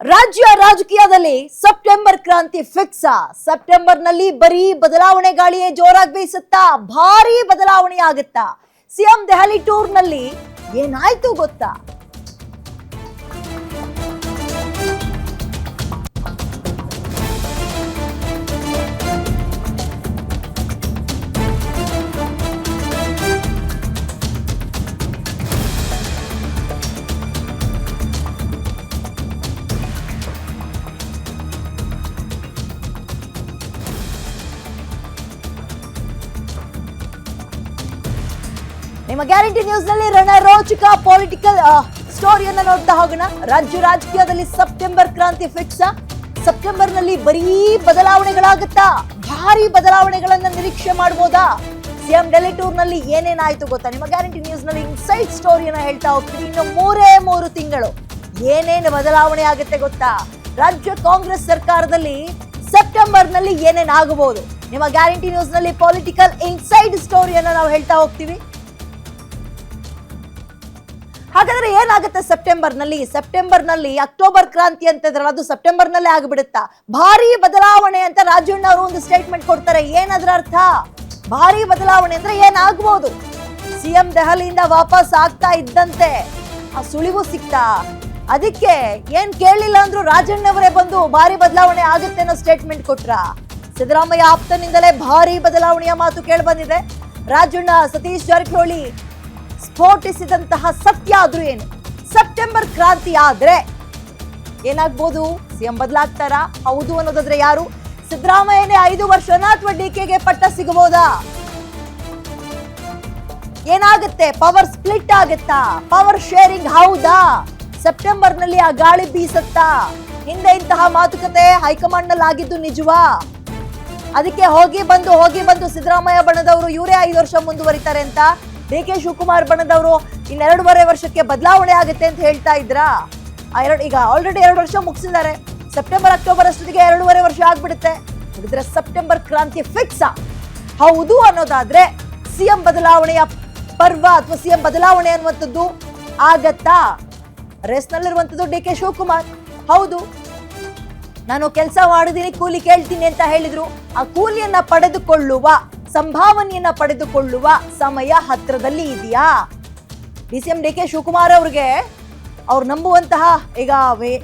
ರಾಜ್ಯ ರಾಜಕೀಯದಲ್ಲಿ ಸೆಪ್ಟೆಂಬರ್ ಕ್ರಾಂತಿ ಫಿಕ್ಸ್. ಸೆಪ್ಟೆಂಬರ್ನಲ್ಲಿ ಬರೀ ಬದಲಾವಣೆ ಗಾಳಿಯೇ ಜೋರಾಗಿ ಬೀಸುತ್ತಾ ಭಾರಿ ಬದಲಾವಣೆ ಆಗುತ್ತಾ ಸಿಎಂ ದೆಹಲಿ ಟೂರ್ನಲ್ಲಿ ಏನಾಯ್ತು ಗೊತ್ತಾ? ನಿಮ್ಮ ಗ್ಯಾರಂಟಿ ನ್ಯೂಸ್ನಲ್ಲಿ ರಣರೋಚಕ ಪೊಲಿಟಿಕಲ್ ಸ್ಟೋರಿಯನ್ನ ನೋಡ್ತಾ ಹೋಗೋಣ. ರಾಜ್ಯ ರಾಜಕೀಯದಲ್ಲಿ ಸೆಪ್ಟೆಂಬರ್ ಕ್ರಾಂತಿ ಫಿಕ್ಸ್. ಸೆಪ್ಟೆಂಬರ್ನಲ್ಲಿ ಬರೀ ಬದಲಾವಣೆಗಳಾಗುತ್ತಾ? ಭಾರಿ ಬದಲಾವಣೆಗಳನ್ನ ನಿರೀಕ್ಷೆ ಮಾಡಬಹುದಾ ಸಿಎಂ ಡೆಲ್ಲಿ ಟೂರ್ನಲ್ಲಿ ಏನೇನಾಯ್ತು ಗೊತ್ತಾ? ನಿಮ್ಮ ಗ್ಯಾರಂಟಿ ನ್ಯೂಸ್ನಲ್ಲಿ ಇನ್ಸೈಡ್ ಸ್ಟೋರಿಯನ್ನ ಹೇಳ್ತಾ ಹೋಗ್ತೀವಿ ಇನ್ನು ಮೂರೇ ಮೂರು ತಿಂಗಳು. ಏನೇನು ಬದಲಾವಣೆ ಆಗುತ್ತೆ ಗೊತ್ತಾ? ರಾಜ್ಯ ಕಾಂಗ್ರೆಸ್ ಸರ್ಕಾರದಲ್ಲಿ ಸೆಪ್ಟೆಂಬರ್ನಲ್ಲಿ ಏನೇನಾಗಬಹುದು? ನಿಮ್ಮ ಗ್ಯಾರಂಟಿ ನ್ಯೂಸ್ನಲ್ಲಿ ಪೊಲಿಟಿಕಲ್ ಇನ್ಸೈಡ್ ಸ್ಟೋರಿಯನ್ನ ನಾವು ಹೇಳ್ತಾ ಹೋಗ್ತೀವಿ. ಹಾಗಾದ್ರೆ ಏನಾಗುತ್ತೆ ಸೆಪ್ಟೆಂಬರ್ನಲ್ಲಿ ಸೆಪ್ಟೆಂಬರ್ನಲ್ಲಿ ಅಕ್ಟೋಬರ್ ಕ್ರಾಂತಿ ಅಂತಿದ್ರಲ್ಲ ಅದು ಸೆಪ್ಟೆಂಬರ್ ನಲ್ಲೇ ಆಗ್ಬಿಡುತ್ತಾ? ಭಾರಿ ಬದಲಾವಣೆ ಅಂತ ರಾಜಣ್ಣ ಅವರು ಒಂದು ಸ್ಟೇಟ್ಮೆಂಟ್ ಕೊಡ್ತಾರೆ. ಏನದ್ರ ಅರ್ಥ? ಭಾರಿ ಬದಲಾವಣೆ ಅಂದ್ರೆ ಏನಾಗ್ಬೋದು? ಸಿಎಂ ದೆಹಲಿಯಿಂದ ವಾಪಸ್ ಆಗ್ತಾ ಇದ್ದಂತೆ ಆ ಸುಳಿವು ಸಿಕ್ತಾ? ಅದಕ್ಕೆ ಏನ್ ಕೇಳಿಲ್ಲ ಅಂದ್ರೂ ರಾಜಣ್ಣವರೇ ಬಂದು ಭಾರಿ ಬದಲಾವಣೆ ಆಗುತ್ತೆ ಅನ್ನೋ ಸ್ಟೇಟ್ಮೆಂಟ್ ಕೊಟ್ರ? ಸಿದ್ದರಾಮಯ್ಯ ಆಪ್ತನಿಂದಲೇ ಭಾರಿ ಬದಲಾವಣೆಯ ಮಾತು ಕೇಳಿ ಬಂದಿದೆ. ರಾಜಣ್ಣ, ಸತೀಶ್ ಜಾರಕಿಹೊಳಿ ಸ್ಫೋಟಿಸಿದಂತಹ ಸತ್ಯ ಆದ್ರೂ ಏನು? ಸೆಪ್ಟೆಂಬರ್ ಕ್ರಾಂತಿ ಆದ್ರೆ ಏನಾಗ್ಬೋದು? ಸಿಎಂ ಬದಲಾಗ್ತಾರ? ಹೌದು ಅನ್ನೋದಾದ್ರೆ ಯಾರು? ಸಿದ್ದರಾಮಯ್ಯನೇ ಐದು ವರ್ಷನ ಅಥವಾ ಡಿಕೆಗೆ ಪಟ್ಟ ಸಿಗಬಹುದಾ? ಏನಾಗುತ್ತೆ? ಪವರ್ ಸ್ಪ್ಲಿಟ್ ಆಗುತ್ತಾ? ಪವರ್ ಶೇರಿಂಗ್ ಹೌದಾ? ಸೆಪ್ಟೆಂಬರ್ನಲ್ಲಿ ಆ ಗಾಳಿ ಬೀಸತ್ತಾ? ಹಿಂದೆ ಇಂತಹ ಮಾತುಕತೆ ಹೈಕಮಾಂಡ್ನಲ್ಲಿ ಆಗಿದ್ದು ನಿಜವಾ? ಅದಕ್ಕೆ ಹೋಗಿ ಬಂದು ಹೋಗಿ ಬಂದು ಸಿದ್ದರಾಮಯ್ಯ ಬಣದವರು ಇವರೇ ಐದು ವರ್ಷ ಮುಂದುವರಿತಾರೆ ಅಂತ ಡಿ ಕೆ ಶಿವಕುಮಾರ್ ಬಣ್ಣದವರು ಇನ್ನೆರಡೂವರೆ ವರ್ಷಕ್ಕೆ ಬದಲಾವಣೆ ಆಗುತ್ತೆ ಅಂತ ಹೇಳ್ತಾ ಇದ್ರಾ? ಎರಡು, ಈಗ ಆಲ್ರೆಡಿ ಎರಡು ವರ್ಷ ಮುಗಿಸಿದ್ದಾರೆ. ಸೆಪ್ಟೆಂಬರ್ ಅಕ್ಟೋಬರ್ ಅಷ್ಟೊತ್ತಿಗೆ ಎರಡೂವರೆ ವರ್ಷ ಆಗ್ಬಿಡುತ್ತೆ. ಹಾಗಿದ್ರೆ ಸೆಪ್ಟೆಂಬರ್ ಕ್ರಾಂತಿ ಫಿಕ್ಸ್ ಹೌದು ಅನ್ನೋದಾದ್ರೆ ಸಿಎಂ ಬದಲಾವಣೆಯ ಪರ್ವ ಅಥವಾ ಸಿಎಂ ಬದಲಾವಣೆ ಅನ್ನುವಂಥದ್ದು ಆಗತ್ತಾ? ರೇಸ್ನಲ್ಲಿರುವಂಥದ್ದು ಡಿ ಕೆ ಶಿವಕುಮಾರ್. ಹೌದು. ನಾನು ಕೆಲಸ ಮಾಡಿದೀನಿ, ಕೂಲಿ ಕೇಳ್ತೀನಿ ಅಂತ ಹೇಳಿದ್ರು. ಆ ಕೂಲಿಯನ್ನ ಪಡೆದುಕೊಳ್ಳುವ ಸಂಭಾವನೆಯನ್ನ ಪಡೆದುಕೊಳ್ಳುವ ಸಮಯ ಹತ್ರದಲ್ಲಿ ಇದೆಯಾ? D C M D K Shivakumar ಅವ್ರಿಗೆ ಅವ್ರು ನಂಬುವಂತಹ ಈಗ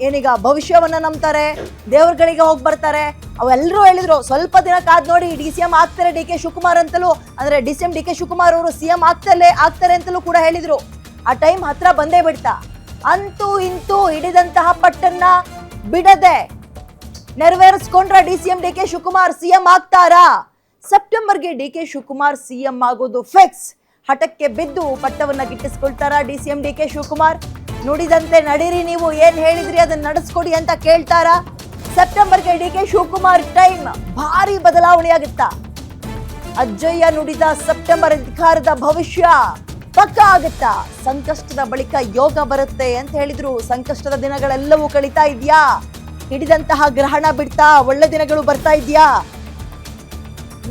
ಏನೀಗ ಭವಿಷ್ಯವನ್ನ ನಂಬ್ತಾರೆ, ದೇವರುಗಳಿಗೆ ಹೋಗಿ ಬರ್ತಾರೆ ಅವೆಲ್ಲರೂ ಹೇಳಿದ್ರು, ಸ್ವಲ್ಪ ದಿನ ಕಾದ್ ನೋಡಿ ಡಿ ಸಿ ಎಂ ಆಗ್ತಾರೆ ಡಿ ಕೆ ಶಿವಕುಮಾರ್ ಅಂತಲೂ, ಅಂದ್ರೆ D C M D K Shivakumar ಅವರು ಸಿ ಎಂ ಆಗ್ತಲೇ ಆಗ್ತಾರೆ ಅಂತಲೂ ಕೂಡ ಹೇಳಿದ್ರು. ಆ ಟೈಮ್ ಹತ್ರ ಬಂದೇ ಬಿಡ್ತಾ. ಅಂತೂ ಇಂತೂ ಹಿಡಿದಂತಹ ಪಟ್ಟನ್ನ ಬಿಡದೆ ನೆರವೇರಿಸ್ಕೊಂಡ್ರ D C M D K Shivakumar C M ಆಗ್ತಾರಾ? ಸೆಪ್ಟೆಂಬರ್ಗೆ ಡಿ ಕೆ ಶಿವಕುಮಾರ್ ಸಿಎಂ ಆಗೋದು ಫಿಕ್ಸ್. ಹಠಕ್ಕೆ ಬಿದ್ದು ಪಟ್ಟವನ್ನ ಗಿಟ್ಟಿಸ್ಕೊಳ್ತಾರ D C M D K Shivakumar? ನುಡಿದಂತೆ ನಡೀರಿ ನೀವು, ಏನ್ ಹೇಳಿದ್ರಿ ಅದನ್ನ ನಡೆಸ್ಕೊಡಿ ಅಂತ ಕೇಳ್ತಾರ? ಸೆಪ್ಟೆಂಬರ್ಗೆ ಡಿ ಕೆ ಶಿವಕುಮಾರ್ ಟೈಮ್ ಭಾರಿ ಬದಲಾವಣೆ ಆಗುತ್ತಾ ಅಜ್ಜಯ್ಯ ನುಡಿದ ಸೆಪ್ಟೆಂಬರ್ ಅಧಿಕಾರದ ಭವಿಷ್ಯ ಪಕ್ಕ ಆಗುತ್ತಾ. ಸಂಕಷ್ಟದ ಬಳಿಕ ಯೋಗ ಬರುತ್ತೆ ಅಂತ ಹೇಳಿದ್ರು. ಸಂಕಷ್ಟದ ದಿನಗಳೆಲ್ಲವೂ ಕಳೀತಾ ಇದೆಯಾ? ಹಿಡಿದಂತಹ ಗ್ರಹಣ ಬಿಡ್ತಾ ಒಳ್ಳೆ ದಿನಗಳು ಬರ್ತಾ ಇದ್ಯಾ?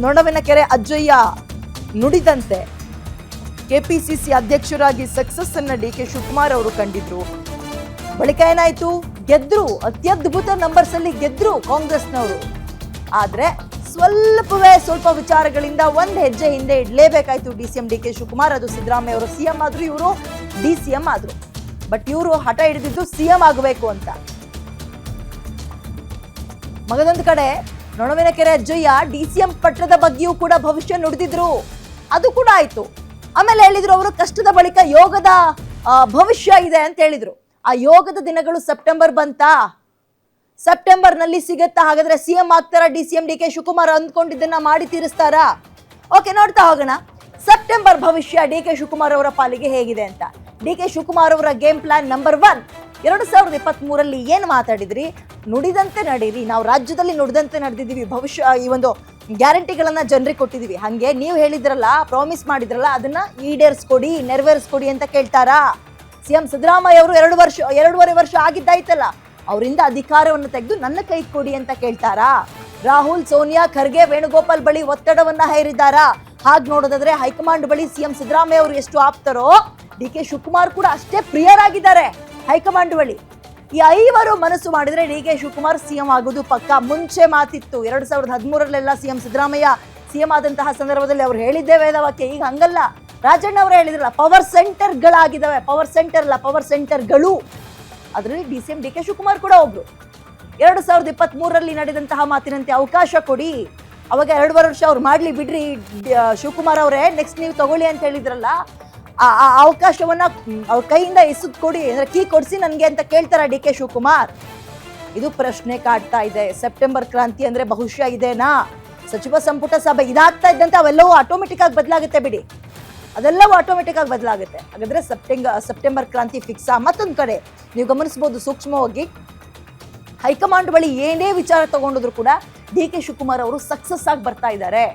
ನೊಣವಿನ ಕೆರೆ ಅಜ್ಜಯ್ಯ ನುಡಿದಂತೆ ಕೆಪಿಸಿಸಿ ಅಧ್ಯಕ್ಷರಾಗಿ ಸಕ್ಸಸ್ ಅನ್ನ ಡಿ ಕೆ ಶಿವಕುಮಾರ್ ಅವರು ಕಂಡಿದ್ರು. ಬಳಿಕ ಏನಾಯ್ತು? ಗೆದ್ರು. ಅತ್ಯದ್ಭುತ ನಂಬರ್ಸ್ ಅಲ್ಲಿ ಗೆದ್ರು ಕಾಂಗ್ರೆಸ್ನವರು. ಆದ್ರೆ ಸ್ವಲ್ಪವೇ ಸ್ವಲ್ಪ ವಿಚಾರಗಳಿಂದ ಒಂದ್ ಹೆಜ್ಜೆ ಹಿಂದೆ ಇಡ್ಲೇಬೇಕಾಯ್ತು D C M D K Shivakumar. ಅದು ಸಿದ್ದರಾಮಯ್ಯ ಅವರು ಸಿಎಂ ಆದ್ರು, ಇವರು ಡಿ ಸಿ ಎಂ ಆದ್ರು. ಬಟ್ ಇವರು ಹಠ ಹಿಡಿದಿದ್ದು ಸಿಎಂ ಆಗಬೇಕು ಅಂತ. ಮಗದೊಂದು ಕಡೆ ನೊಣವಿನ ಕೆರೆ ಅಜ್ಜಯ್ಯ ಡಿ ಸಿ ಎಂ ಪಟ್ಟದ ಬಗ್ಗೆಯೂ ಕೂಡ ಭವಿಷ್ಯ ನುಡಿದಿದ್ರು. ಅದು ಕೂಡ ಆಯ್ತು. ಆಮೇಲೆ ಹೇಳಿದ್ರು ಅವರು ಕಷ್ಟದ ಬಳಿಕ ಯೋಗದ ಭವಿಷ್ಯ ಇದೆ ಅಂತ ಹೇಳಿದ್ರು. ಆ ಯೋಗದ ದಿನಗಳು ಸೆಪ್ಟೆಂಬರ್ ಬಂತಾ? ಸೆಪ್ಟೆಂಬರ್ನಲ್ಲಿ ಸಿಗುತ್ತಾ? ಹಾಗಾದ್ರೆ ಸಿಎಂ ಆಗ್ತಾರಾ D C M D K Shivakumar ಅಂದ್ಕೊಂಡಿದ್ದನ್ನ ಮಾಡಿ ತೀರಿಸ್ತಾರಾ? ಓಕೆ, ನೋಡ್ತಾ ಹೋಗೋಣ. ಸೆಪ್ಟೆಂಬರ್ ಭವಿಷ್ಯ ಡಿ ಕೆ ಶಿವಕುಮಾರ್ ಅವರ ಪಾಲಿಗೆ ಹೇಗಿದೆ ಅಂತ. ಡಿ ಕೆ ಶಿವಕುಮಾರ್ ಅವರ ಗೇಮ್ ಪ್ಲಾನ್ ನಂಬರ್ ಒನ್. ಎರಡು ಸಾವಿರದ ಇಪ್ಪತ್ತ್ ಮೂರಲ್ಲಿ ಏನು ಮಾತಾಡಿದ್ರಿ? ನುಡಿದಂತೆ ನಡೀರಿ. ನಾವು ರಾಜ್ಯದಲ್ಲಿ ನುಡಿದಂತೆ ನಡೆದಿದ್ದೀವಿ. ಭವಿಷ್ಯ, ಈ ಒಂದು ಗ್ಯಾರಂಟಿಗಳನ್ನ ಜನರಿಗೆ ಕೊಟ್ಟಿದ್ದೀವಿ. ಹಂಗೆ ನೀವು ಹೇಳಿದ್ರಲ್ಲ ಪ್ರಾಮಿಸ್ ಮಾಡಿದ್ರಲ್ಲ, ಅದನ್ನ ಈಡೇರಿಸ್ಕೊಡಿ, ನೆರವೇರಿಸ್ಕೊಡಿ ಅಂತ ಕೇಳ್ತಾರಾ? ಸಿ ಎಂ ಸಿದ್ದರಾಮಯ್ಯ ಅವರು ಎರಡು ವರ್ಷ, ಎರಡೂವರೆ ವರ್ಷ ಆಗಿದ್ದಾಯ್ತಲ್ಲ. ಅವರಿಂದ ಅಧಿಕಾರವನ್ನು ತೆಗೆದು ನನ್ನ ಕೈ ಕೊಡಿ ಅಂತ ಕೇಳ್ತಾರಾ? ರಾಹುಲ್, ಸೋನಿಯಾ, ಖರ್ಗೆ, ವೇಣುಗೋಪಾಲ್ ಬಳಿ ಒತ್ತಡವನ್ನ ಹೇರಿದ್ದಾರಾ? ಹಾಗ್ ನೋಡೋದಾದ್ರೆ ಹೈಕಮಾಂಡ್ ಬಳಿ ಸಿಎಂ ಸಿದ್ದರಾಮಯ್ಯ ಅವರು ಎಷ್ಟು ಆಪ್ತರೋ, ಡಿ ಕೆ ಶಿವಕುಮಾರ್ ಕೂಡ ಅಷ್ಟೇ ಪ್ರಿಯರಾಗಿದ್ದಾರೆ. ಹೈಕಮಾಂಡ್ ಬಳಿ ಈ ಐವರು ಮನಸ್ಸು ಮಾಡಿದ್ರೆ ಡಿ ಕೆ ಶಿವಕುಮಾರ್ ಸಿಎಂ ಆಗೋದು ಪಕ್ಕ. ಮುಂಚೆ ಮಾತಿತ್ತು, ಎರಡು ಸಾವಿರದ ಹದಿಮೂರರಲ್ಲೆಲ್ಲ ಸಿಎಂ ಸಿದ್ದರಾಮಯ್ಯ ಸಿಎಂ ಆದಂತಹ ಸಂದರ್ಭದಲ್ಲಿ ಅವ್ರು ಹೇಳಿದ್ದೇ ವೇದವಾಕ್ಯ. ಈಗ ಹಂಗಲ್ಲ. ರಾಜಣ್ಣ ಅವರು ಹೇಳಿದ್ರಲ್ಲ, ಪವರ್ ಸೆಂಟರ್ಗಳಾಗಿದ್ದಾವೆ, ಪವರ್ ಸೆಂಟರ್ ಅಲ್ಲ ಪವರ್ ಸೆಂಟರ್ಗಳು. ಅದರಲ್ಲಿ D C M, D K Shivakumar ಕೂಡ ಒಬ್ರು. ಎರಡು ಸಾವಿರದ ಇಪ್ಪತ್ತ್ ಮೂರರಲ್ಲಿ ನಡೆದಂತಹ ಮಾತಿನಂತೆ ಅವಕಾಶ ಕೊಡಿ. ಅವಾಗ ಎರಡೂವರೆ ವರ್ಷ ಅವ್ರು ಮಾಡ್ಲಿ ಬಿಡ್ರಿ ಶಿವಕುಮಾರ್ ಅವರೇ ನೆಕ್ಸ್ಟ್ ನೀವು ತಗೊಳ್ಳಿ ಅಂತ ಹೇಳಿದ್ರಲ್ಲ ಆ ಅವಕಾಶವನ್ನ ಅವ್ರ ಕೈಯಿಂದ ಎಸೆದು ಕೊಡಿ, ಅಂದ್ರೆ ಕೀ ಕೊಡಿಸಿ ನನಗೆ ಅಂತ ಕೇಳ್ತಾರ ಡಿ ಕೆ ಶಿವಕುಮಾರ್? ಇದು ಪ್ರಶ್ನೆ ಕಾಡ್ತಾ ಇದೆ. ಸೆಪ್ಟೆಂಬರ್ ಕ್ರಾಂತಿ ಅಂದ್ರೆ ಬಹುಶಃ ಇದೇನಾ? ಸಚಿವ ಸಂಪುಟ ಸಭೆ ಇದಾಗ್ತಾ ಇದ್ದಂತೆ ಅವೆಲ್ಲವೂ ಆಟೋಮೆಟಿಕ್ ಆಗಿ ಬದಲಾಗುತ್ತೆ ಬಿಡಿ. ಅದೆಲ್ಲವೂ ಆಟೋಮೆಟಿಕ್ ಆಗಿ ಬದಲಾಗುತ್ತೆ. ಹಾಗಾದ್ರೆ ಸೆಪ್ಟೆಂಬರ್ ಸೆಪ್ಟೆಂಬರ್ ಕ್ರಾಂತಿ ಆ ಮತ್ತೊಂದು ಕಡೆ. ನೀವು ಗಮನಿಸಬಹುದು ಸೂಕ್ಷ್ಮವಾಗಿ. ಹೈಕಮಾಂಡ್ ಬಳಿ ಏನೇ ವಿಚಾರ ತಗೊಂಡಿದ್ರು ಕೂಡ ಡಿ ಕೆ ಶಿವಕುಮಾರ್ ಅವರು ಸಕ್ಸಸ್ ಆಗಿ ಬರ್ತಾ ಇದ್ದಾರೆ.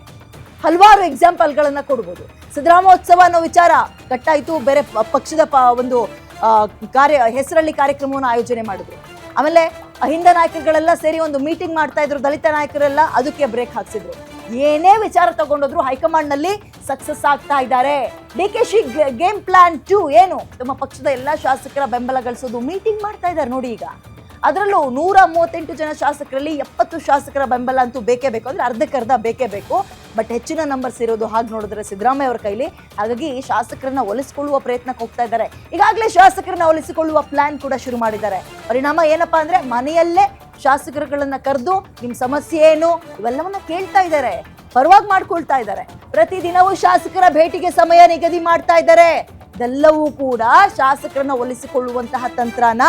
ಹಲವಾರು ಎಕ್ಸಾಂಪಲ್ಗಳನ್ನು ಕೊಡ್ಬೋದು. ಸಿದ್ದರಾಮೋತ್ಸವ ಅನ್ನೋ ವಿಚಾರ ಕಟ್ಟಾಯಿತು. ಬೇರೆ ಪಕ್ಷದ ಒಂದು ಕಾರ್ಯ, ಹೆಸರಲ್ಲಿ ಕಾರ್ಯಕ್ರಮವನ್ನು ಆಯೋಜನೆ ಮಾಡಿದ್ರು. ಆಮೇಲೆ ಅಹಿಂದ ನಾಯಕರುಗಳೆಲ್ಲ ಸೇರಿ ಒಂದು ಮೀಟಿಂಗ್ ಮಾಡ್ತಾ ಇದ್ರು. ದಲಿತ ನಾಯಕರೆಲ್ಲ ಅದಕ್ಕೆ ಬ್ರೇಕ್ ಹಾಕ್ಸಿದ್ರು. ಏನೇ ವಿಚಾರ ತಗೊಂಡೋದ್ರು ಹೈಕಮಾಂಡ್ನಲ್ಲಿ ಸಕ್ಸಸ್ ಆಗ್ತಾ ಇದ್ದಾರೆ. D K Shi game plan to ಏನು? ತಮ್ಮ ಪಕ್ಷದ ಎಲ್ಲಾ ಶಾಸಕರ ಬೆಂಬಲ ಗಳಿಸೋದು ಮೀಟಿಂಗ್ ಮಾಡ್ತಾ ಇದ್ದಾರೆ ನೋಡಿ ಈಗ. ಅದರಲ್ಲೂ ನೂರ ಮೂವತ್ತೆಂಟು ಜನ ಶಾಸಕರಲ್ಲಿ ಎಪ್ಪತ್ತು ಶಾಸಕರ ಬೆಂಬಲ ಅಂತೂ ಬೇಕೇ ಬೇಕು. ಅಂದ್ರೆ ಅರ್ಧಕ್ಕರ್ಧ ಬೇಕೇ ಬೇಕು. ಬಟ್ ಹೆಚ್ಚಿನ ನಂಬರ್ಸ್ ಇರೋದು ಹಾಗೆ ನೋಡಿದ್ರೆ ಸಿದ್ದರಾಮಯ್ಯ ಅವರ ಕೈಲಿ. ಹಾಗಾಗಿ ಶಾಸಕರನ್ನ ಒಲಿಸಿಕೊಳ್ಳುವ ಪ್ರಯತ್ನಕ್ಕೆ ಹೋಗ್ತಾ ಇದ್ದಾರೆ. ಈಗಾಗಲೇ ಶಾಸಕರನ್ನ ಒಲಿಸಿಕೊಳ್ಳುವ ಪ್ಲಾನ್ ಕೂಡ ಶುರು ಮಾಡಿದ್ದಾರೆ. ಪರಿಣಾಮ ಏನಪ್ಪಾ ಅಂದ್ರೆ ಮನೆಯಲ್ಲೇ ಶಾಸಕರುಗಳನ್ನ ಕರೆದು ನಿಮ್ಮ ಸಮಸ್ಯೆ ಏನು ಇವೆಲ್ಲವನ್ನ ಕೇಳ್ತಾ ಇದ್ದಾರೆ. ಪರವಾಗಿ ಮಾಡ್ಕೊಳ್ತಾ ಇದ್ದಾರೆ. ಪ್ರತಿದಿನವೂ ಶಾಸಕರ ಭೇಟಿಗೆ ಸಮಯ ನಿಗದಿ ಮಾಡ್ತಾ ಇದ್ದಾರೆ. ಇದೆಲ್ಲವೂ ಕೂಡ ಶಾಸಕರನ್ನ ಒಲಿಸಿಕೊಳ್ಳುವಂತಹ ತಂತ್ರನ?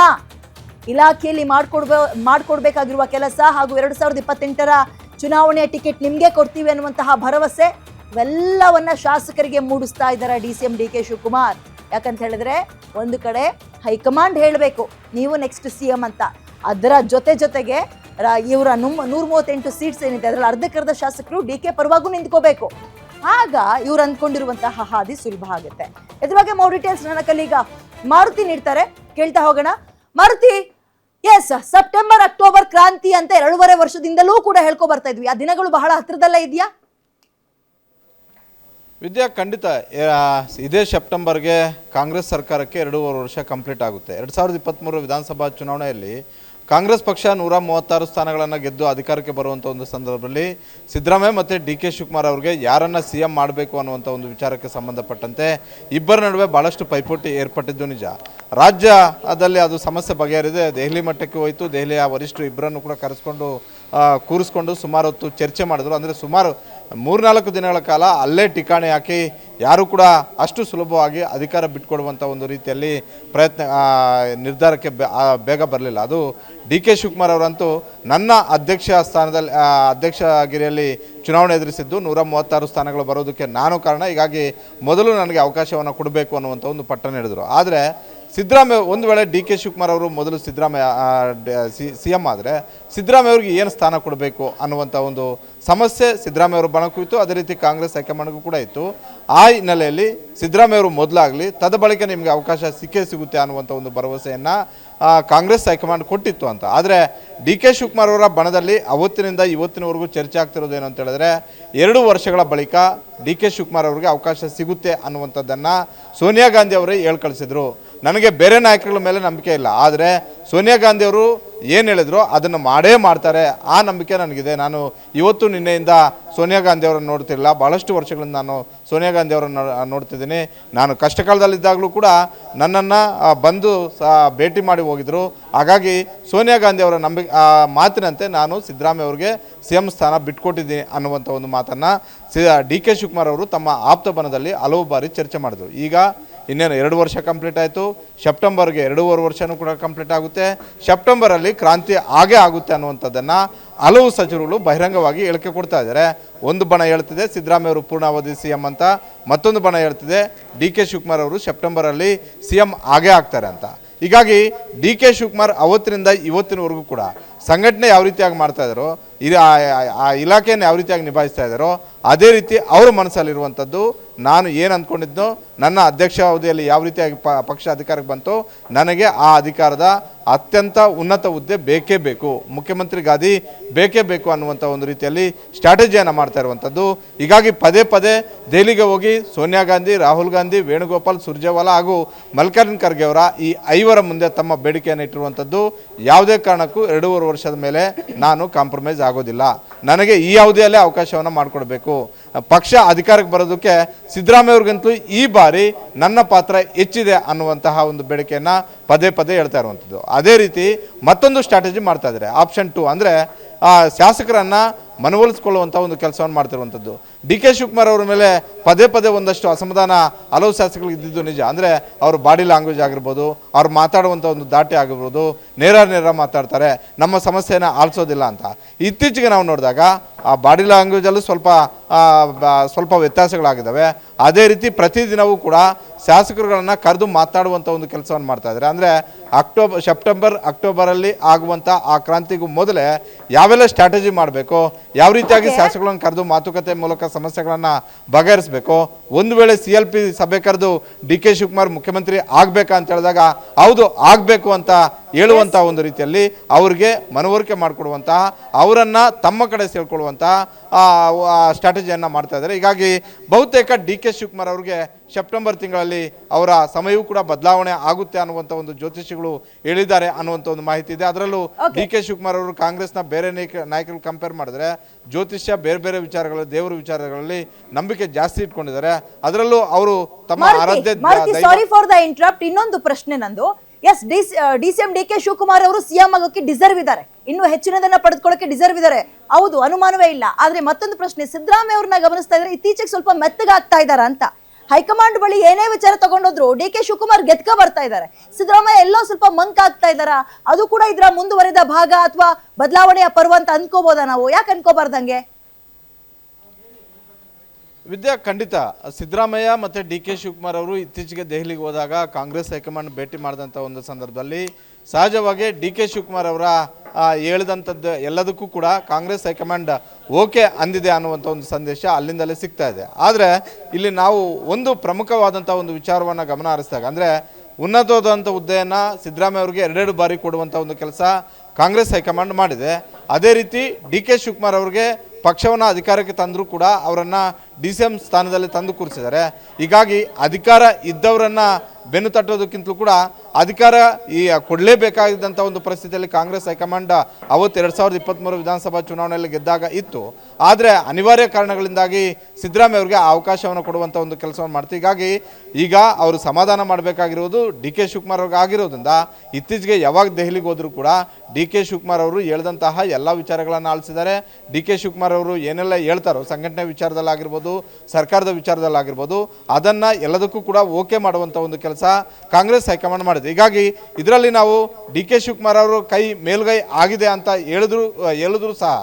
ಇಲಾಖೆಯಲ್ಲಿ ಮಾಡ್ಕೊಡ್ಬೇ, ಮಾಡಿಕೊಡ್ಬೇಕಾಗಿರುವ ಕೆಲಸ ಹಾಗೂ ಎರಡು ಸಾವಿರದ ಇಪ್ಪತ್ತೆಂಟರ ಚುನಾವಣೆಯ ಟಿಕೆಟ್ ನಿಮಗೆ ಕೊಡ್ತೀವಿ ಅನ್ನುವಂತಹ ಭರವಸೆ ಇವೆಲ್ಲವನ್ನ ಶಾಸಕರಿಗೆ ಮೂಡಿಸ್ತಾ ಇದ್ದಾರೆ D C M D K Shivakumar. ಯಾಕಂತ ಹೇಳಿದ್ರೆ ಒಂದು ಕಡೆ ಹೈಕಮಾಂಡ್ ಹೇಳಬೇಕು, ನೀವು ನೆಕ್ಸ್ಟ್ ಸಿ ಎಂ ಅಂತ. ಅದರ ಜೊತೆ ಜೊತೆಗೆ ಇವರ ನುಮ್ ನೂರ ಮೂವತ್ತೆಂಟು ಸೀಟ್ಸ್ ಏನಿದೆ, ಅದರಲ್ಲಿ ಅರ್ಧಕ್ಕರ್ಧ ಶಾಸಕರು ಡಿ ಕೆ ಪರವಾಗೂ ನಿಂತ್ಕೋಬೇಕು. ಆಗ ಇವ್ರು ಅಂದ್ಕೊಂಡಿರುವಂತಹ ಹಾದಿ ಸುಲಭ ಆಗುತ್ತೆ. ಇದ್ರ ಬಗ್ಗೆ ಮೋರ್ ಡೀಟೇಲ್ಸ್ ನನ್ನ ಕಲೀಗ ಮಾರುತಿ ನೀಡ್ತಾರೆ. ಕೇಳ್ತಾ ಹೋಗೋಣ. ಮಾರುತಿ ಎಸ್ ಸೆಪ್ಟೆಂಬರ್ ಅಕ್ಟೋಬರ್ ಕ್ರಾಂತಿ ಅಂತ ಎರಡೂವರೆ ವರ್ಷದಿಂದಲೂ ಕೂಡ ಹೇಳ್ಕೊ ಬರ್ತಾ ಇದ್ವಿ. ಆ ದಿನಗಳು ಬಹಳ ಹತ್ತಿರದಲ್ಲೇ ಇದೆಯಾ? ವಿದ್ಯಾ, ಖಂಡಿತ. ಇದೇ ಸೆಪ್ಟೆಂಬರ್ಗೆ ಕಾಂಗ್ರೆಸ್ ಸರ್ಕಾರಕ್ಕೆ ಎರಡೂವರೆ ವರ್ಷ ಕಂಪ್ಲೀಟ್ ಆಗುತ್ತೆ. ಎರಡು ಸಾವಿರದ ಇಪ್ಪತ್ತ್ಮೂರು ವಿಧಾನಸಭಾ ಚುನಾವಣೆಯಲ್ಲಿ ಕಾಂಗ್ರೆಸ್ ಪಕ್ಷ ನೂರ ಮೂವತ್ತಾರು ಸ್ಥಾನಗಳನ್ನು ಗೆದ್ದು ಅಧಿಕಾರಕ್ಕೆ ಬರುವಂಥ ಒಂದು ಸಂದರ್ಭದಲ್ಲಿ ಸಿದ್ದರಾಮಯ್ಯ ಮತ್ತು ಡಿ ಕೆ ಶಿವಕುಮಾರ್ ಅವರಿಗೆ ಯಾರನ್ನು ಸಿ ಎಂ ಮಾಡಬೇಕು ಅನ್ನುವಂಥ ಒಂದು ವಿಚಾರಕ್ಕೆ ಸಂಬಂಧಪಟ್ಟಂತೆ ಇಬ್ಬರ ನಡುವೆ ಭಾಳಷ್ಟು ಪೈಪೋಟಿ ಏರ್ಪಟ್ಟಿದ್ದು ನಿಜ. ರಾಜ್ಯದಲ್ಲಿ ಅದು ಸಮಸ್ಯೆ ಬಗೆಹರಿದೆ. ದೆಹಲಿ ಮಟ್ಟಕ್ಕೆ ಹೋಯಿತು. ದೆಹಲಿಯ ವರಿಷ್ಠರು ಇಬ್ಬರನ್ನು ಕೂಡ ಕರೆಸ್ಕೊಂಡು ಕೂರಿಸ್ಕೊಂಡು ಸುಮಾರು ಹೊತ್ತು ಚರ್ಚೆ ಮಾಡಿದ್ರು. ಅಂದರೆ ಸುಮಾರು ಮೂರ್ನಾಲ್ಕು ದಿನಗಳ ಕಾಲ ಅಲ್ಲೇ ಠಿಕಾಣಿ ಹಾಕಿ ಯಾರು ಕೂಡ ಅಷ್ಟು ಸುಲಭವಾಗಿ ಅಧಿಕಾರ ಬಿಟ್ಕೊಡುವಂಥ ಒಂದು ರೀತಿಯಲ್ಲಿ ಪ್ರಯತ್ನ ನಿರ್ಧಾರಕ್ಕೆ ಬೇಗ ಬರಲಿಲ್ಲ. ಅದು ಡಿ ಕೆ ಶಿವಕುಮಾರ್ ಅವರಂತೂ ನನ್ನ ಅಧ್ಯಕ್ಷ ಸ್ಥಾನದಲ್ಲಿ ಅಧ್ಯಕ್ಷಗಿರಿಯಲ್ಲಿ ಚುನಾವಣೆ ಎದುರಿಸಿದ್ದು. ನೂರ ಮೂವತ್ತಾರು ಸ್ಥಾನಗಳು ಬರೋದಕ್ಕೆ ನಾನು ಕಾರಣ. ಹೀಗಾಗಿ ಮೊದಲು ನನಗೆ ಅವಕಾಶವನ್ನು ಕೊಡಬೇಕು ಅನ್ನುವಂಥ ಒಂದು ಪಟ್ಟಣ ನೀಡಿದರು ಆದರೆ ಸಿದ್ದರಾಮಯ್ಯ, ಒಂದು ವೇಳೆ ಡಿ ಕೆ ಶಿವಕುಮಾರ್ ಅವರು ಮೊದಲು ಸಿದ್ದರಾಮಯ್ಯ ಸಿ ಎಂ ಆದರೆ ಸಿದ್ದರಾಮಯ್ಯ ಅವ್ರಿಗೆ ಏನು ಸ್ಥಾನ ಕೊಡಬೇಕು ಅನ್ನುವಂಥ ಒಂದು ಸಮಸ್ಯೆ ಸಿದ್ದರಾಮಯ್ಯ ಅವರು ಬಣಕ್ಕೂ ಇತ್ತು. ಅದೇ ರೀತಿ ಕಾಂಗ್ರೆಸ್ ಹೈಕಮಾಂಡ್ಗೂ ಕೂಡ ಇತ್ತು. ಆ ಹಿನ್ನೆಲೆಯಲ್ಲಿ ಸಿದ್ದರಾಮಯ್ಯವರು ಮೊದಲಾಗಲಿ ತದ ಬಳಿಕ ನಿಮಗೆ ಅವಕಾಶ ಸಿಕ್ಕೇ ಸಿಗುತ್ತೆ ಅನ್ನುವಂಥ ಒಂದು ಭರವಸೆಯನ್ನು ಕಾಂಗ್ರೆಸ್ ಹೈಕಮಾಂಡ್ ಕೊಟ್ಟಿತ್ತು ಅಂತ. ಆದರೆ ಡಿ ಕೆ ಶಿವಕುಮಾರ್ ಅವರ ಬಣದಲ್ಲಿ ಅವತ್ತಿನಿಂದ ಇವತ್ತಿನವರೆಗೂ ಚರ್ಚೆ ಆಗ್ತಿರೋದು ಏನು ಅಂತ ಹೇಳಿದ್ರೆ, ಎರಡು ವರ್ಷಗಳ ಬಳಿಕ ಡಿ ಕೆ ಶಿವಕುಮಾರ್ ಅವರಿಗೆ ಅವಕಾಶ ಸಿಗುತ್ತೆ ಅನ್ನುವಂಥದ್ದನ್ನು ಸೋನಿಯಾ ಗಾಂಧಿ ಅವರೇ ಹೇಳ್ಕಳಿಸಿದ್ರು. ನನಗೆ ಬೇರೆ ನಾಯಕರುಗಳ ಮೇಲೆ ನಂಬಿಕೆ ಇಲ್ಲ. ಆದರೆ ಸೋನಿಯಾ ಗಾಂಧಿ ಅವರು ಏನು ಹೇಳಿದ್ರು ಅದನ್ನು ಮಾಡೇ ಮಾಡ್ತಾರೆ. ಆ ನಂಬಿಕೆ ನನಗಿದೆ. ನಾನು ಇವತ್ತು ನಿನ್ನೆಯಿಂದ ಸೋನಿಯಾ ಗಾಂಧಿ ಅವರನ್ನು ನೋಡ್ತಿರಲಿಲ್ಲ. ಭಾಳಷ್ಟು ವರ್ಷಗಳಿಂದ ನಾನು ಸೋನಿಯಾ ಗಾಂಧಿ ಅವರನ್ನು ನೋಡ್ತಿದ್ದೀನಿ. ನಾನು ಕಷ್ಟಕಾಲದಲ್ಲಿದ್ದಾಗಲೂ ಕೂಡ ನನ್ನನ್ನು ಬಂದು ಸಹ ಭೇಟಿ ಮಾಡಿ ಹೋಗಿದ್ರು. ಹಾಗಾಗಿ ಸೋನಿಯಾ ಗಾಂಧಿ ಅವರ ನಂಬಿ ಮಾತಿನಂತೆ ನಾನು ಸಿದ್ದರಾಮಯ್ಯ ಅವರಿಗೆ ಸಿ ಎಂ ಸ್ಥಾನ ಬಿಟ್ಕೊಟ್ಟಿದ್ದೀನಿ ಅನ್ನುವಂಥ ಒಂದು ಮಾತನ್ನು ಸಿ ಡಿ ಕೆ ಶಿವಕುಮಾರ್ ಅವರು ತಮ್ಮ ಆಪ್ತಬನದಲ್ಲಿ ಹಲವು ಬಾರಿ ಚರ್ಚೆ ಮಾಡಿದರು. ಈಗ ಇನ್ನೇನು ಎರಡು ವರ್ಷ ಕಂಪ್ಲೀಟ್ ಆಯಿತು. ಸೆಪ್ಟೆಂಬರ್ಗೆ ಎರಡೂವರೆ ವರ್ಷನೂ ಕೂಡ ಕಂಪ್ಲೀಟ್ ಆಗುತ್ತೆ. ಸೆಪ್ಟೆಂಬರಲ್ಲಿ ಕ್ರಾಂತಿ ಆಗೇ ಆಗುತ್ತೆ ಅನ್ನುವಂಥದ್ದನ್ನು ಹಲವು ಸಚಿವರುಗಳು ಬಹಿರಂಗವಾಗಿ ಹೇಳಿಕೆ ಕೊಡ್ತಾ ಇದ್ದಾರೆ. ಒಂದು ಬಣ ಹೇಳ್ತಿದೆ ಸಿದ್ದರಾಮಯ್ಯ ಅವರು ಪೂರ್ಣಾವಧಿ ಸಿ ಎಂ ಅಂತ. ಮತ್ತೊಂದು ಬಣ ಹೇಳ್ತಿದೆ, ಡಿ ಕೆ ಶಿವಕುಮಾರ್ ಅವರು ಸೆಪ್ಟೆಂಬರಲ್ಲಿ ಸಿ ಎಂ ಆಗೇ ಆಗ್ತಾರೆ ಅಂತ. ಹೀಗಾಗಿ ಡಿ ಕೆ ಶಿವಕುಮಾರ್ ಅವತ್ತಿನಿಂದ ಇವತ್ತಿನವರೆಗೂ ಕೂಡ ಸಂಘಟನೆ ಯಾವ ರೀತಿಯಾಗಿ ಮಾಡ್ತಾ ಇದ್ದಾರೋ ಇದು ಆ- ಇಲಾಖೆಯನ್ನು ಯಾವ ರೀತಿಯಾಗಿ ನಿಭಾಯಿಸ್ತಾ ಇದ್ದಾರೋ ಅದೇ ರೀತಿ ಅವ್ರ ಮನಸ್ಸಲ್ಲಿರುವಂಥದ್ದು ನಾನು ಏನು ಅಂದ್ಕೊಂಡಿದ್ನೋ, ನನ್ನ ಅಧ್ಯಕ್ಷ ಅವಧಿಯಲ್ಲಿ ಯಾವ ರೀತಿಯಾಗಿ ಪಕ್ಷ ಅಧಿಕಾರಕ್ಕೆ ಬಂತು, ನನಗೆ ಆ ಅಧಿಕಾರದ ಅತ್ಯಂತ ಉನ್ನತ ಹುದ್ದೆ ಬೇಕೇ ಬೇಕು. ಮುಖ್ಯಮಂತ್ರಿ ಗಾದಿ ಬೇಕೇ ಬೇಕು ಅನ್ನುವಂಥ ಒಂದು ರೀತಿಯಲ್ಲಿ ಸ್ಟ್ರಾಟಜಿಯನ್ನು ಮಾಡ್ತಾ ಇರುವಂಥದ್ದು. ಹೀಗಾಗಿ ಪದೇ ಪದೇ ದೆಹಲಿಗೆ ಹೋಗಿ ಸೋನಿಯಾ ಗಾಂಧಿ, ರಾಹುಲ್ ಗಾಂಧಿ, ವೇಣುಗೋಪಾಲ್, ಸುರ್ಜೇವಾಲಾ ಹಾಗೂ ಮಲ್ಲಿಕಾರ್ಜುನ್ ಖರ್ಗೆ ಅವರ ಈ ಐವರ ಮುಂದೆ ತಮ್ಮ ಬೇಡಿಕೆಯನ್ನು ಇಟ್ಟಿರುವಂಥದ್ದು. ಯಾವುದೇ ಕಾರಣಕ್ಕೂ ಎರಡೂವರೆ ವರ್ಷದ ಮೇಲೆ ನಾನು ಕಾಂಪ್ರಮೈಸ್ ಆಗೋದಿಲ್ಲ. ನನಗೆ ಈ ಅವಧಿಯಲ್ಲೇ ಅವಕಾಶವನ್ನು ಮಾಡಿಕೊಡ್ಬೇಕು. ಪಕ್ಷ ಅಧಿಕಾರಕ್ಕೆ ಬರೋದಕ್ಕೆ ಸಿದ್ದರಾಮಯ್ಯವ್ರಿಗಂತೂ ಈ ಬಾರಿ ನನ್ನ ಪಾತ್ರ ಹೆಚ್ಚಿದೆ ಅನ್ನುವಂತಹ ಒಂದು ಬೇಡಿಕೆಯನ್ನು ಪದೇ ಪದೇ ಹೇಳ್ತಾ ಇರುವಂಥದ್ದು. ಅದೇ ರೀತಿ ಮತ್ತೊಂದು ಸ್ಟ್ರಾಟಜಿ ಮಾಡ್ತಾ ಇದ್ದಾರೆ. ಆಪ್ಷನ್ ಟು ಅಂದರೆ ಶಾಸಕರನ್ನ ಮನವೊಲಿಸ್ಕೊಳ್ಳುವಂಥ ಒಂದು ಕೆಲಸವನ್ನು ಮಾಡ್ತಿರುವಂಥದ್ದು. ಡಿ ಕೆ ಶಿವಕುಮಾರ್ ಅವರ ಮೇಲೆ ಪದೇ ಪದೇ ಒಂದಷ್ಟು ಅಸಮಾಧಾನ ಹಲವು ಶಾಸಕರಿಗೆ ಇದ್ದಿದ್ದು ನಿಜ. ಅಂದರೆ ಅವ್ರ ಬಾಡಿ ಲ್ಯಾಂಗ್ವೇಜ್ ಆಗಿರ್ಬೋದು, ಅವ್ರು ಮಾತಾಡುವಂಥ ಒಂದು ದಾಟಿ ಆಗಿರ್ಬೋದು, ನೇರ ನೇರ ಮಾತಾಡ್ತಾರೆ, ನಮ್ಮ ಸಮಸ್ಯೆನ ಆಲಿಸೋದಿಲ್ಲ ಅಂತ. ಇತ್ತೀಚೆಗೆ ನಾವು ನೋಡಿದಾಗ ಆ ಬಾಡಿ ಲ್ಯಾಂಗ್ವೇಜಲ್ಲೂ ಸ್ವಲ್ಪ ಸ್ವಲ್ಪ ವ್ಯತ್ಯಾಸಗಳಾಗಿದ್ದಾವೆ. ಅದೇ ರೀತಿ ಪ್ರತಿದಿನವೂ ಕೂಡ ಶಾಸಕರುಗಳನ್ನು ಕರೆದು ಮಾತಾಡುವಂಥ ಒಂದು ಕೆಲಸವನ್ನು ಮಾಡ್ತಾ ಇದ್ದಾರೆ. ಅಂದರೆ ಅಕ್ಟೋಬರ್ ಸೆಪ್ಟೆಂಬರ್ ಅಕ್ಟೋಬರಲ್ಲಿ ಆಗುವಂಥ ಆ ಕ್ರಾಂತಿಗೂ ಮೊದಲೇ ಯಾವೆಲ್ಲ ಸ್ಟ್ರಾಟಜಿ ಮಾಡಬೇಕು ಯಾವ ರೀತಿಯಾಗಿ ಶಾಸಕರನ್ನು ಕರೆದು ಮಾತುಕತೆ ಮೂಲಕ ಸಮಸ್ಯೆಗಳನ್ನು ಬಗೆಹರಿಸಬೇಕು ಒಂದು ವೇಳೆ ಸಿ ಎಲ್ ಪಿ ಸಭೆ ಕರೆದು ಡಿ ಕೆ ಶಿವಕುಮಾರ್ ಮುಖ್ಯಮಂತ್ರಿ ಆಗಬೇಕಾ ಅಂತ ಹೇಳಿದಾಗ ಹೌದು ಆಗಬೇಕು ಅಂತ ಹೇಳುವಂಥ ಒಂದು ರೀತಿಯಲ್ಲಿ ಅವ್ರಿಗೆ ಮನವರಿಕೆ ಮಾಡಿಕೊಡುವಂತಹ ಅವರನ್ನು ತಮ್ಮ ಕಡೆ ಸೇರಿಕೊಳ್ಳುವಂತಹ ಸ್ಟ್ರಾಟಜಿಯನ್ನು ಮಾಡ್ತಾ ಇದ್ದಾರೆ. ಹೀಗಾಗಿ ಬಹುತೇಕ ಡಿ ಕೆ ಶಿವಕುಮಾರ್ ಅವ್ರಿಗೆ ಸೆಪ್ಟೆಂಬರ್ ತಿಂಗಳಲ್ಲಿ ಅವರ ಸಮಯವೂ ಕೂಡ ಬದಲಾವಣೆ ಆಗುತ್ತೆ ಅನ್ನುವಂಥ ಒಂದು ಜ್ಯೋತಿಷಿಗಳು ಹೇಳಿದ್ದಾರೆ ಅನ್ನುವಂಥ ಒಂದು ಮಾಹಿತಿ ಇದೆ. ಅದರಲ್ಲೂ ಡಿ ಕೆ ಶಿವಕುಮಾರ್ ಅವರು ಕಾಂಗ್ರೆಸ್ನ ಬೇರೆ ನಾಯಕ ನಾಯಕರು ಕಂಪೇರ್ ಮಾಡಿದ್ರೆ ಜ್ಯೋತಿಷ್ಯ ಬೇರೆ ಬೇರೆ ವಿಚಾರಗಳು ದೇವರ ವಿಚಾರಗಳಲ್ಲಿ ನಂಬಿಕೆ ಜಾಸ್ತಿ ಇಟ್ಕೊಂಡಿದ್ದಾರೆ. ಅದರಲ್ಲೂ ಅವರು ತಮ್ಮ ಆರಾಧ್ಯ ಸಾರಿ ಫಾರ್ ದ ಇಂಟ್ರಪ್ಟ್ ಇನ್ನೊಂದು ಪ್ರಶ್ನೆ ನಂದು. Yes D C M D K Shivakumar ಅವರು ಸಿಎಂ ಆಗೋಕೆ ಡಿಸರ್ವ್ ಇದ್ದಾರೆ. ಇನ್ನು ಹೆಚ್ಚಿನದನ್ನ ಪಡೆದುಕೊಳ್ಳೋಕೆ ಡಿಸರ್ವ್ ಇದ್ದಾರೆ. ಹೌದು ಅನುಮಾನವೇ ಇಲ್ಲ. ಆದ್ರೆ ಮತ್ತೊಂದು ಪ್ರಶ್ನೆ ಸಿದ್ದರಾಮಯ್ಯ ಅವ್ರನ್ನ ಗಮನಿಸ್ತಾ ಇದ್ರೆ ಇತ್ತೀಚೆಗೆ ಸ್ವಲ್ಪ ಮೆತ್ತಗಾಗ್ತಾ ಇದಾರ ಅಂತ ಹೈಕಮಾಂಡ್ ಬಳಿ ಏನೇ ವಿಚಾರ ತಗೊಂಡೋದ್ರು ಡಿ ಕೆ ಶಿವಕುಮಾರ್ ಗೆದ್ಕ ಬರ್ತಾ ಇದ್ದಾರೆ. ಸಿದ್ದರಾಮಯ್ಯ ಎಲ್ಲೋ ಸ್ವಲ್ಪ ಮಂಕ್ ಆಗ್ತಾ ಇದಾರ ಅದು ಕೂಡ ಇದರ ಮುಂದುವರೆದ ಭಾಗ ಅಥವಾ ಬದಲಾವಣೆಯ ಪರ್ವ ಅಂತ ಅನ್ಕೋಬೋದಾ ನಾವು? ಯಾಕೆ ಅನ್ಕೋಬಾರ್ದಂಗೆ ವಿದ್ಯಾ ಖಂಡಿತ, ಸಿದ್ದರಾಮಯ್ಯ ಮತ್ತು ಡಿ ಕೆ ಶಿವಕುಮಾರ್ ಅವರು ಇತ್ತೀಚೆಗೆ ದೆಹಲಿಗೆ ಹೋದಾಗ ಕಾಂಗ್ರೆಸ್ ಹೈಕಮಾಂಡ್ ಭೇಟಿ ಮಾಡಿದಂಥ ಒಂದು ಸಂದರ್ಭದಲ್ಲಿ ಸಹಜವಾಗಿ ಡಿ ಕೆ ಶಿವಕುಮಾರ್ ಅವರ ಹೇಳಿದಂಥದ್ದು ಎಲ್ಲದಕ್ಕೂ ಕೂಡ ಕಾಂಗ್ರೆಸ್ ಹೈಕಮಾಂಡ್ ಓಕೆ ಅಂದಿದೆ ಅನ್ನುವಂಥ ಒಂದು ಸಂದೇಶ ಅಲ್ಲಿಂದಲೇ ಸಿಗ್ತಾ ಇದೆ. ಆದರೆ ಇಲ್ಲಿ ನಾವು ಒಂದು ಪ್ರಮುಖವಾದಂಥ ಒಂದು ವಿಚಾರವನ್ನು ಗಮನ ಹರಿಸಿದಾಗ, ಅಂದರೆ ಉನ್ನತವಾದಂಥ ಹುದ್ದೆಯನ್ನು ಸಿದ್ದರಾಮಯ್ಯ ಅವರಿಗೆ ಎರಡೆರಡು ಬಾರಿ ಕೊಡುವಂಥ ಒಂದು ಕೆಲಸ ಕಾಂಗ್ರೆಸ್ ಹೈಕಮಾಂಡ್ ಮಾಡಿದೆ. ಅದೇ ರೀತಿ ಡಿ ಕೆ ಶಿವಕುಮಾರ್ ಅವರಿಗೆ ಪಕ್ಷವನ್ನು ಅಧಿಕಾರಕ್ಕೆ ತಂದರೂ ಕೂಡ ಅವರನ್ನು ಡಿ ಸಿ ಎಂ ಸ್ಥಾನದಲ್ಲಿ ತಂದು ಕೂರಿಸಿದ್ದಾರೆ. ಹೀಗಾಗಿ ಅಧಿಕಾರ ಇದ್ದವರನ್ನ ಬೆನ್ನು ತಟ್ಟೋದಕ್ಕಿಂತಲೂ ಕೂಡ ಅಧಿಕಾರ ಈ ಕೊಡಲೇಬೇಕಾಗಿದ್ದಂಥ ಒಂದು ಪರಿಸ್ಥಿತಿಯಲ್ಲಿ ಕಾಂಗ್ರೆಸ್ ಹೈಕಮಾಂಡ್ ಅವತ್ತು ಎರಡು ಸಾವಿರದ ಇಪ್ಪತ್ತ್ಮೂರು ವಿಧಾನಸಭಾ ಚುನಾವಣೆಯಲ್ಲಿ ಗೆದ್ದಾಗ ಇತ್ತು. ಆದರೆ ಅನಿವಾರ್ಯ ಕಾರಣಗಳಿಂದಾಗಿ ಸಿದ್ದರಾಮಯ್ಯ ಅವರಿಗೆ ಅವಕಾಶವನ್ನು ಕೊಡುವಂಥ ಒಂದು ಕೆಲಸವನ್ನು ಮಾಡ್ತೀವಿ ಹೀಗಾಗಿ ಈಗ ಅವರು ಸಮಾಧಾನ ಮಾಡಬೇಕಾಗಿರೋದು ಡಿ ಕೆ ಶಿವಕುಮಾರ್ ಅವ್ರಿಗೆ ಆಗಿರೋದ್ರಿಂದ ಇತ್ತೀಚೆಗೆ ಯಾವಾಗ ದೆಹಲಿಗೆ ಹೋದರೂ ಕೂಡ ಡಿ ಕೆ ಶಿವಕುಮಾರ್ ಅವರು ಹೇಳಿದಂತಹ ಎಲ್ಲ ವಿಚಾರಗಳನ್ನು ಆಲಿಸಿದ್ದಾರೆ. ಡಿ ಕೆ ಶಿವಕುಮಾರ್ ಅವರು ಏನೆಲ್ಲ ಹೇಳ್ತಾರೋ ಸಂಘಟನೆ ವಿಚಾರದಲ್ಲಾಗಿರ್ಬೋದು, ಸರ್ಕಾರದ ವಿಚಾರದಲ್ಲಾಗಿರ್ಬೋದು, ಅದನ್ನು ಎಲ್ಲದಕ್ಕೂ ಕೂಡ ಓಕೆ ಮಾಡುವಂಥ ಒಂದು ಕೆಲಸ ಕಾಂಗ್ರೆಸ್ ಹೈಕಮಾಂಡ್ ಮಾಡಿದೆ. ಹೀಗಾಗಿ ಇದರಲ್ಲಿ ನಾವು ಡಿ ಕೆ ಶಿವಕುಮಾರ್ ಅವರು ಕೈ ಮೇಲ್ಗೈ ಆಗಿದೆ ಅಂತ ಹೇಳಿದ್ರು ಹೇಳಿದ್ರು ಸಹ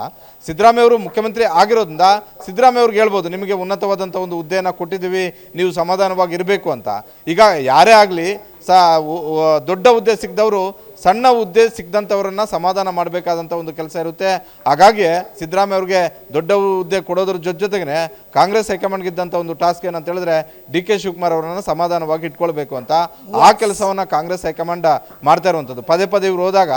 ಸಿದ್ದರಾಮಯ್ಯ ಅವರು ಮುಖ್ಯಮಂತ್ರಿ ಆಗಿರೋದ್ರಿಂದ ಸಿದ್ದರಾಮಯ್ಯ ಅವ್ರಿಗೆ ಹೇಳ್ಬೋದು, ನಿಮಗೆ ಉನ್ನತವಾದಂಥ ಒಂದು ಹುದ್ದೆಯನ್ನು ಕೊಟ್ಟಿದ್ದೀವಿ, ನೀವು ಸಮಾಧಾನವಾಗಿ ಇರಬೇಕು ಅಂತ. ಈಗ ಯಾರೇ ಆಗಲಿ ಸ ದೊಡ್ಡ ಹುದ್ದೆ ಸಿಕ್ಕಿದವರು ಸಣ್ಣ ಹುದ್ದೆ ಸಿಕ್ಕಿದಂಥವ್ರನ್ನ ಸಮಾಧಾನ ಮಾಡಬೇಕಾದಂಥ ಒಂದು ಕೆಲಸ ಇರುತ್ತೆ. ಹಾಗಾಗಿ ಸಿದ್ದರಾಮಯ್ಯ ಅವ್ರಿಗೆ ದೊಡ್ಡ ಹುದ್ದೆ ಕೊಡೋದ್ರ ಜೊತೆ ಜೊತೆಗೆ ಕಾಂಗ್ರೆಸ್ ಹೈಕಮಾಂಡ್ಗೆ ಇದ್ದಂಥ ಒಂದು ಟಾಸ್ಕ್ ಏನಂತ ಹೇಳಿದ್ರೆ ಡಿ ಕೆ ಶಿವಕುಮಾರ್ ಅವರನ್ನು ಸಮಾಧಾನವಾಗಿ ಇಟ್ಕೊಳ್ಬೇಕು ಅಂತ. ಆ ಕೆಲಸವನ್ನ ಕಾಂಗ್ರೆಸ್ ಹೈಕಮಾಂಡ್ ಮಾಡ್ತಾ ಇರುವಂಥದ್ದು. ಪದೇ ಪದೇ ಇವ್ರು ಹೋದಾಗ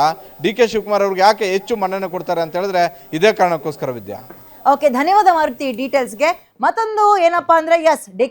ಡಿ ಕೆ ಶಿವಕುಮಾರ್ ಅವ್ರಿಗೆ ಯಾಕೆ ಹೆಚ್ಚು ಮನ್ನಣೆ ಕೊಡ್ತಾರೆ ಅಂತ ಹೇಳಿದ್ರೆ ಇದೇ ಕಾರಣಕ್ಕೋಸ್ಕರ ವಿದ್ಯಾ. ಓಕೆ ಧನ್ಯವಾದ ಮಾರುತಿ ಡೀಟೇಲ್ಸ್ಗೆ ಮತ್ತೊಂದು ಏನಪ್ಪಾ ಅಂದ್ರೆ ಎಸ್ ಡಿ